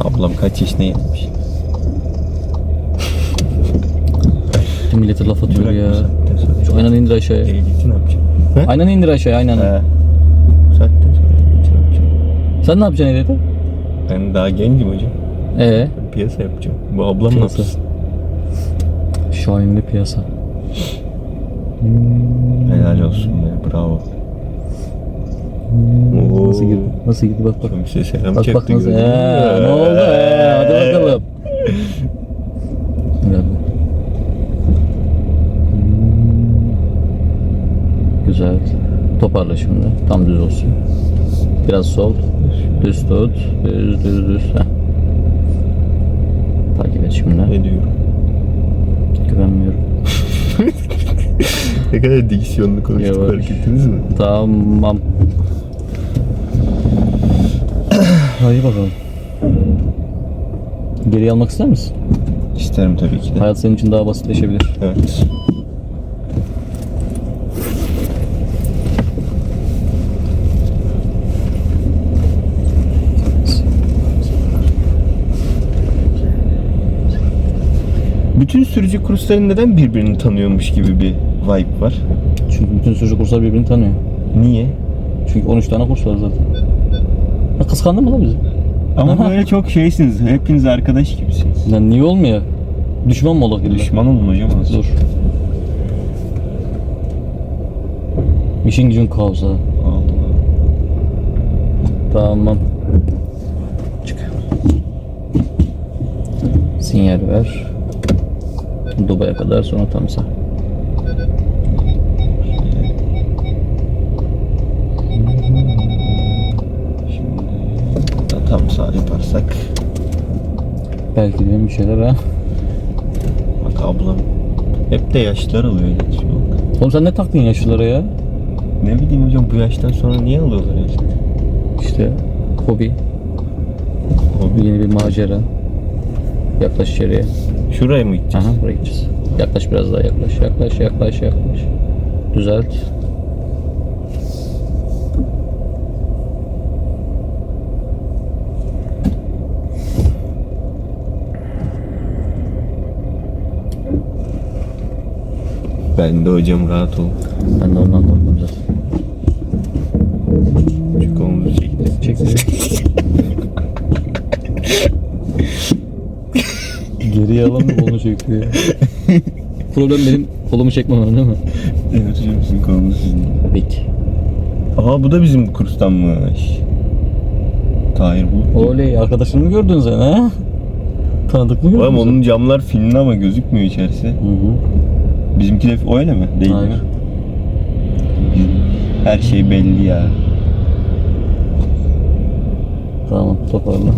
Ablam kaç yaşına gelmiş. Millete laf atıyor ya. bu. Şu aynanı indir aşağıya. Ehliyeti ne yapacaksın? He? Aynanı indir aşağıya aynanı. He. Bu saatten sonra ehliyeti ne yapacaksın? Sen ne yapacaksın ehliyete? Ben daha gencim hocam. Ee, Ben piyasa yapacağım. Bu ablam Piyasa. yapsın? Şahinli piyasa. Helal olsun be. Bravo. Oo. Nasıl girdi? Nasıl girdi bak bak. Şimdi size selam Bak bak çaktı. nasıl. Ee, ne oldu? Ee, hadi bakalım. Geldi. Güzel. Toparla şimdi. Tam düz olsun. Biraz sol. Düz tut. Düz düz düz. Heh. Takip et şimdi. Ne diyorum? Güvenmiyorum. Ne kadar diksiyonlu konuştuk fark ettiniz mi? Tamam. Hadi bakalım. Geri almak ister misin? İsterim tabii ki de. Hayat senin için daha basitleşebilir. Evet. Bütün sürücü kursları neden birbirini tanıyormuş gibi bir vibe var? Çünkü bütün sürücü kurslar birbirini tanıyor. Niye? Çünkü 13 tane kurs var zaten. Kıskandın mı lan bizi? Ama böyle çok şeysiniz. Hepiniz arkadaş gibisiniz. Lan niye olmuyor? Düşman mı illa? Düşman olun hocam az. Dur. İşin gücün kaos ha. Allah. Tamam. Çık. Sinyal ver. Dubai'ye kadar sonra tam sağ. Şimdi da tam sağ yaparsak. Belki de bir şeyler ha. Bak ablam. Hep de yaşlılar alıyor ilaç. Yok. Oğlum sen ne taktın yaşlılara ya? Ne bileyim hocam bu yaştan sonra niye alıyorlar ilaç? İşte hobi. Hobi. Yeni bir macera. Yaklaş içeriye. Şuraya mı gideceğiz? Aha buraya gideceğiz. Yaklaş biraz daha yaklaş. Yaklaş yaklaş yaklaş. Düzelt. Ben de hocam rahat ol. Ben de ondan korktum zaten. Çünkü omuzu çekti. Çek Geriye alamıyor onu çekiyor. Problem benim kolumu çekmemem değil mi? Evet hocam sizin kolunuz sizin. Peki. Aha bu da bizim kurstanmış. Tahir bu. Oley arkadaşını mı gördün sen ha? Tanıdık mı gördün Oğlum sen? onun camlar filmli ama gözükmüyor içerisi. Hı hı. Bizimki de öyle mi? Değil. Aynen. Her şey belli ya. Tamam toparla.